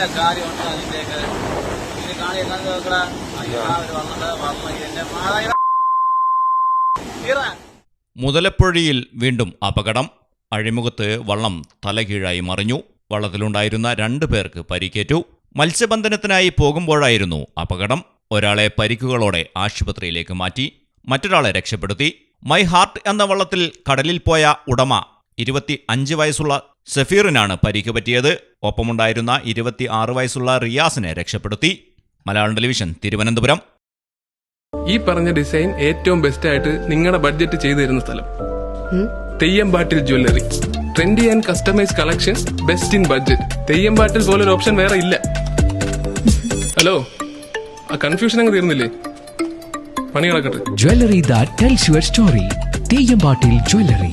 കാര്യമുണ്ട് അതിന്റെയൊക്കെ. ഇതിന് കാണി എന്നാന്ന് നോക്കടാ. മാതാ. മുതലപ്പുഴയിൽ വീണ്ടും അപകടം. അഴിമുഖത്ത് വള്ളം തലകീഴായി മറിഞ്ഞു. വള്ളത്തിലുണ്ടായിരുന്ന രണ്ടു പേർക്ക് പരിക്കേറ്റു. മത്സ്യബന്ധനത്തിനായി പോകുമ്പോഴായിരുന്നു അപകടം. ഒരാളെ പരിക്കുകളോടെ ആശുപത്രിയിലേക്ക് മാറ്റി. മറ്റൊരാളെ രക്ഷപ്പെടുത്തി. മൈ ഹാർട്ട് എന്ന വള്ളത്തിൽ കടലിൽ പോയ ഉടമ ഇരുപത്തി അഞ്ച് വയസ്സുള്ള സഫീറിനാണ് പരിക്ക് പറ്റിയത് ഒപ്പമുണ്ടായിരുന്ന ഇരുപത്തി ആറ് വയസ്സുള്ള റിയാസിനെ രക്ഷപ്പെടുത്തി. മലയാളം ടെലിവിഷൻ തിരുവനന്തപുരം. ഈ പറഞ്ഞ ഡിസൈൻ ഏറ്റവും ബെസ്റ്റ് ആയിട്ട് നിങ്ങളുടെ ബഡ്ജറ്റ് ചെയ്തു തരുന്ന സ്ഥലം Teyambatil jewellery. Trendy and customise collection best in budget Teyambatil പോലൊരു ഓപ്ഷൻ വേറെ ഇല്ല. ഹലോ ആ കൺഫ്യൂഷൻ അങ്ങ് തീർന്നില്ലേ? പണി കിടക്കട്ടെ jewellery that tells your story. Teyambatil Jewelry.